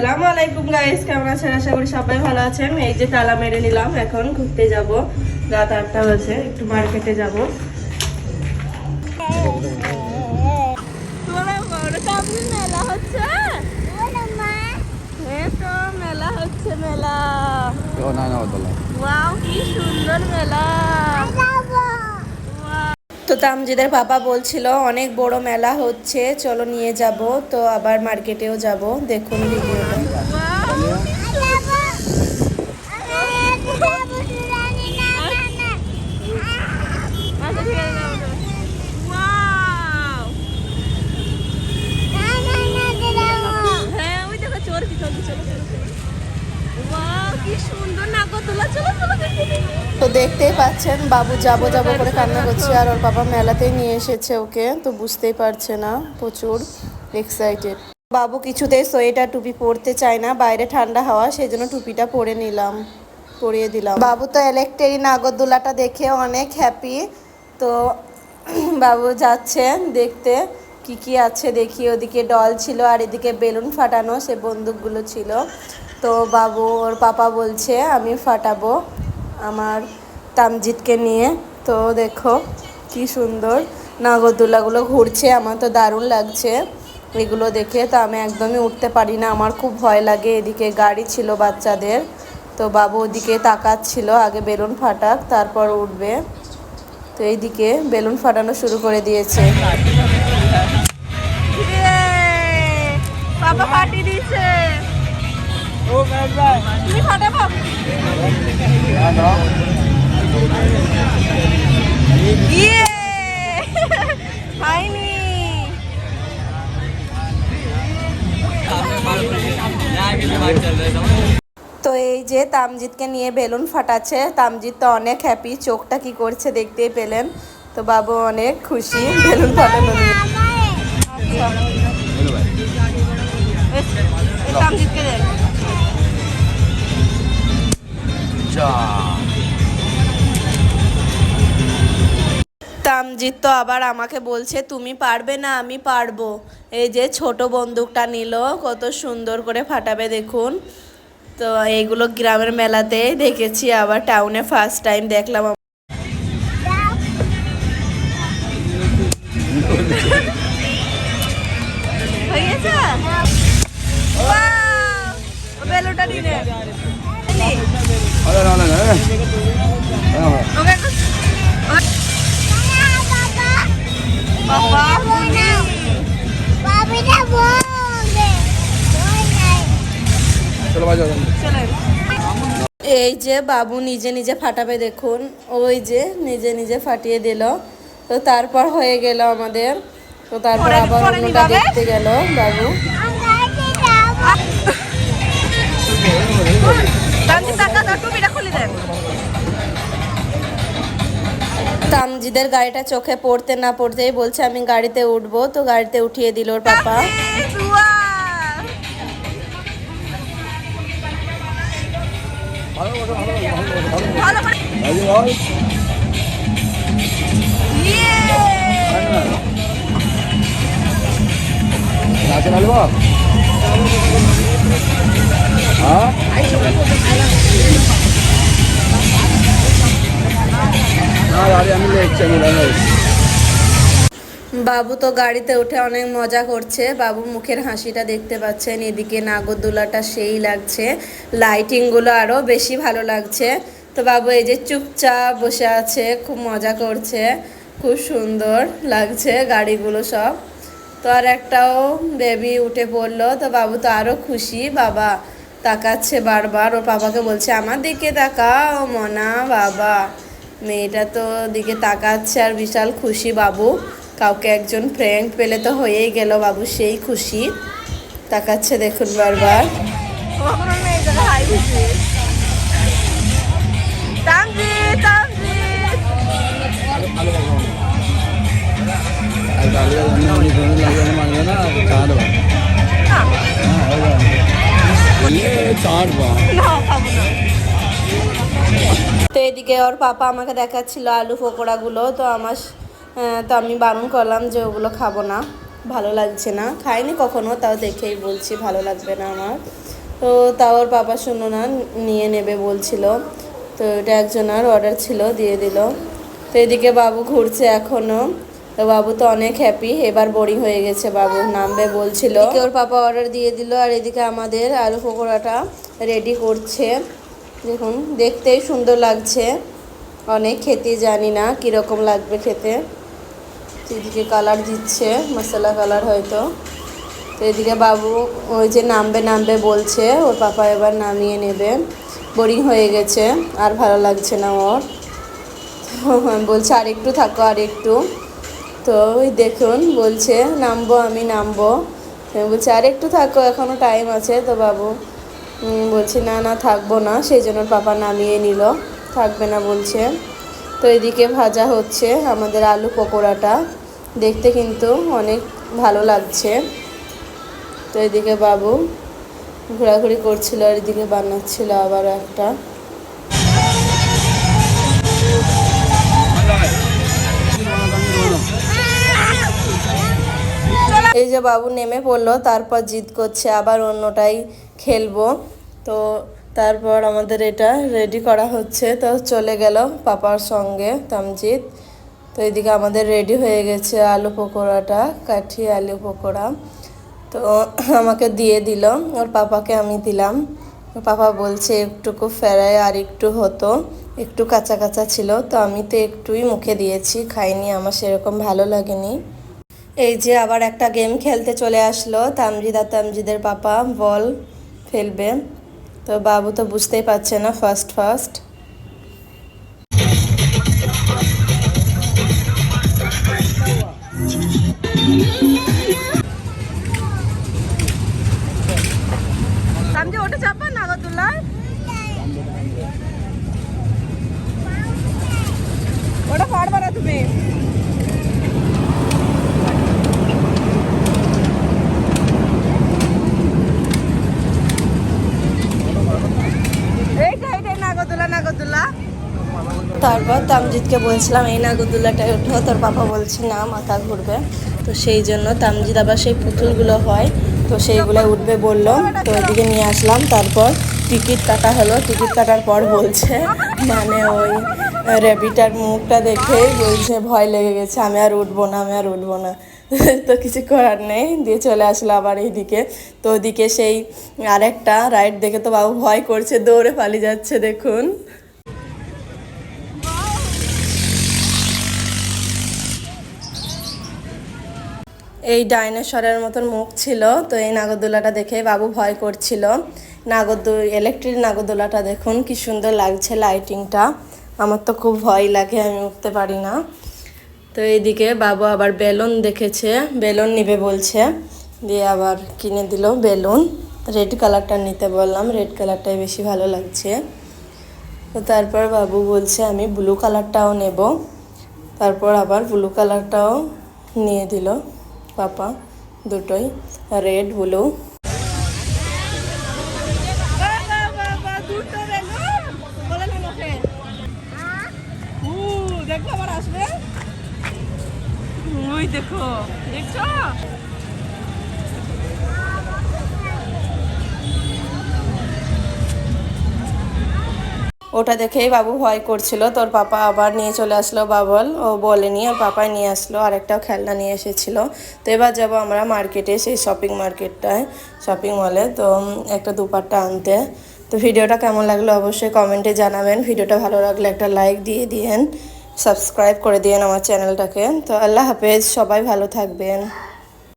আসসালামু আলাইকুম গাইস কেমন আছেন? আশা করি সবাই ভালো আছেন। এই যে তালা মেরে নিলাম এখন ঘুরতে যাব। রাত আটটা বাজে একটু মার্কেটে যাব। মেলা হচ্ছে? মেলা হচ্ছে মেলা। ওয়াও কি সুন্দর মেলা। তো তামজিদের বাবা বলছিল, অনেক বড় মেলা হচ্ছে, চলো নিয়ে যাব। তো আবার মার্কেটেও যাব। দেখুন ভিডিওটা হ্যাঁ ওই দেখো চোর কি চলছে চলো চলো চলো ওয়াও কি সুন্দর নাগরদোলা চলো চলো দেখতে দেখতে তো দেখতেই বাবু, যাব যাব করে কান্না করছে আর ওর বাবা মেলাতেই নিয়ে এসেছে ওকে, তো বুঝতেই পারছে না প্রচুর এক্সাইটেড বাবু কিছুতেই সোয়েটার টুপি পরতে চায় না, বাইরে ঠান্ডা হাওয়া সেই জন্য টুপিটা পরে নিলাম, পরিয়ে দিলাম। বাবু তো ইলেকট্রিক নাগরদোলাটা দেখে অনেক হ্যাপি তো বাবু যাচ্ছে দেখতে, কি কি আছে দেখি। ওদিকে ডল ছিল আর এদিকে বেলুন ফাটানো, সে বন্দুকগুলো ছিল। তো বাবু, ওর পাপা বলছে, আমি ফাটাবো আমার তামজিৎকে নিয়ে। তো দেখো কি সুন্দর নাগরদোলাগুলো ঘুরছে আমার তো দারুণ লাগছে। এগুলো দেখে তো আমি একদমই উঠতে পারি না আমার খুব ভয় লাগে। এদিকে গাড়ি ছিল বাচ্চাদের তো বাবু ওদিকে তাকাচ্ছিল আগে বেলুন ফাটাক তারপর উঠবে। তো এইদিকে বেলুন ফাটানো শুরু করে দিয়েছে। বাবা ফাটিয়ে দিয়েছে। তুমি ফাটাবো? হয়নি তো এই যে তামজিৎকে নিয়ে বেলুন ফাটাচ্ছে তামজিৎ তো অনেক হ্যাপি চোখটা কি করছে দেখতেই পেলেন। তো বাবু অনেক খুশি বেলুন ফাটানো নিয়ে তামজিৎকে তামজিৎ তো আবার আমাকে বলছে তুমি পারবে না আমি পারব। এই যে ছোট বন্দুকটা নিল কত সুন্দর করে ফাটাবে দেখুন। তো এইগুলো গ্রামের মেলাতে দেখেছি আবার টাউনে ফার্স্ট টাইম দেখলাম এই যে বাবু নিজে নিজে ফাটাবে দেখুন ওই যে নিজে নিজে ফাটিয়ে দিল। তো তারপর হয়ে গেল আমাদের। তো তারপর আবার অন্যটা দেখতে গেল বাবু। তামজিদের গাড়িটা চোখে পড়তে না পড়তেই বলছে আমি গাড়িতে উঠবো। তো গাড়িতে উঠিয়ে দিল ওর পাপা। নাচে ভালো হ্যাঁ না গাড়ি আমি লেখছি আমি বানাই বাবু তো গাড়িতে উঠে অনেক মজা করছে। বাবু মুখের হাসিটা দেখতে পাচ্ছেন। এদিকে নাগরদোলাটা সেই লাগছে। লাইটিংগুলো আরও বেশি ভালো লাগছে। তো বাবু, এই যে চুপচাপ বসে আছে, খুব মজা করছে, খুব সুন্দর লাগছে গাড়িগুলো সব। তো আর একটাও বেবি উঠে পড়ল। তো বাবু তো আরও খুশি। বাবা তাকাচ্ছে বারবার। ওর বাবাকে বলছে, আমার দিকে তাকাও মনা বাবা। মেয়েটা তো দিকে তাকাচ্ছে আর বিশাল খুশি বাবু। কাউকে একজন ফ্রেন্ড পেলে তো হয়েই গেল বাবু, সেই খুশি। তাকাচ্ছে দেখুন বারবার। তো এদিকে ওর পাপা আমাকে দেখাচ্ছিল আলু পকোড়াগুলো, তো আমার তো আমি বারণ করলাম যে ওগুলো খাব না, ভালো লাগছে না। খাইনি কখনো, তাও দেখেই বলছি ভালো লাগবে না আমার। তো তাও ওর বাবা শুনো না, নিয়ে নেবে বলছিল। তো এটা একজনের অর্ডার ছিল, দিয়ে দিল। তো এদিকে বাবু ঘুরছে এখনও তো বাবু তো অনেক হ্যাপি এবার বোরিং হয়ে গেছে বাবু, নামবে বলছিল। ওর পাপা অর্ডার দিয়ে দিল, আর এদিকে আমাদের আলু পকোড়াটা রেডি করছে। দেখুন, দেখতেই সুন্দর লাগছে। অনেক খেতে জানি না কীরকম লাগবে খেতে। এদিকে কালার দিচ্ছে, মশলা কালার হয়তো। তো এদিকে বাবু ওই যে নামবে নামবে বলছে, ওর পাপা এবার নামিয়ে নেবে। বোরিং হয়ে গেছে, আর ভালো লাগছে না ওর। বলছে আর একটু থাকো আর একটু তো ওই দেখুন, বলছে, নামবো আমি, নামবো। বলছি আর একটু থাকো এখনও টাইম আছে। তো বাবু বলছে, না না, থাকব না। সেই জন্য পাপা নামিয়ে নিল, থাকবে না বলছে। তো এদিকে ভাজা হচ্ছে আমাদের আলু পকোড়াটা। দেখতে কিন্তু অনেক ভালো লাগছে। তো এদিকে বাবু ঘোরাঘুরি করছিল, আর এদিকে বানাচ্ছিল আবার একটা। এই যে বাবু নেমে পড়ল, তারপর জিদ করছে, আবার অন্যটাই খেলব। তো তারপর আমাদের এটা রেডি করা হচ্ছে। তো চলে গেল পাপার সঙ্গে তামজিৎ। তো এদিকে আমাদের রেডি হয়ে গেছে আলু পকোড়াটা, কাঠি, আলু পকোড়া। তো আমাকে দিয়ে দিল, ওর পাপাকে আমি দিলাম। পাপা বলছে একটুকু ফেরায় আর একটু হতো, একটু কাঁচা কাঁচা ছিল, তো আমি তো একটুই মুখে দিয়েছি, খাইনি, আমার সেরকম ভালো লাগেনি। এই যে আবার একটা গেম খেলতে চলে আসলো, তামজিদ আর তামজিদের পাপা, বল, ফেলবে। তো বাবু তো বুঝতেই পারছে না ফার্স্ট ফার্স্ট তারপর তামজিদকে বলছিলাম, এই না নাগরদোলাটায় ওঠো তোর পাপা বলছে না, মাথা ঘুরবে। তো সেই জন্য তামজিদ আবার সেই পুতুলগুলো হয়, তো সেইগুলো উঠবে বলল। তো ওইদিকে নিয়ে আসলাম, তারপর টিকিট কাটা হলো। টিকিট কাটার পর বলছে মানে ওই র্যাবিটার মুখটা দেখেই বলছে, ভয় লেগে গেছে, আমি আর উঠবো না, আমি আর উঠবো না। তো কিছু করার নেই, দিয়ে চলে আসলো আবার এইদিকে। তো ওদিকে সেই আরেকটা রাইড দেখে তো বাবু ভয় করছে, দৌড়ে পালিয়ে যাচ্ছে, দেখুন। এই ডাইনোসরের মতন মুখ ছিল, তো এই নাগরদোলাটা দেখে বাবু ভয় করছিল। নাগরদো ইলেকট্রিক নাগরদোলাটা দেখুন, কি সুন্দর লাগছে লাইটিংটা আমার তো খুব ভয় লাগে, আমি উঠতে পারি না। তো এইদিকে বাবু আবার বেলুন দেখেছে, বেলুন নিবে বলছে। দিয়ে আবার কিনে দিল বেলুন। রেড কালারটা নিতে বললাম, রেড কালারটাই বেশি ভালো লাগছে। তো তারপর বাবু বলছে, আমি ব্লু কালারটাও নেব। তারপর আবার ব্লু কালারটাও নিয়ে দিল। পাপা দুটোই রেড ব্লু দেখো আবার আসবে। ওই দেখো দেখছ? ওটা দেখেই বাবু ভয় করছিল। তোর পাপা আবার নিয়ে চলে আসলো বাবল। ও বলেনি, আর পাপাই নিয়ে আসলো আর একটাও খেলনা নিয়ে এসেছিল। তো এবার যাব আমরা মার্কেটে, সেই শপিং মার্কেটটায় শপিং মলে তো একটা দুপাট্টা আনতে। তো ভিডিওটা কেমন লাগল অবশ্যই কমেন্টে জানাবেন। ভিডিওটা ভালো লাগলে একটা লাইক দিয়ে দিয়েন। সাবস্ক্রাইব করে দিয়েন আমার চ্যানেলটাকে তো আল্লাহ হাফেজ, সবাই ভালো থাকবেন।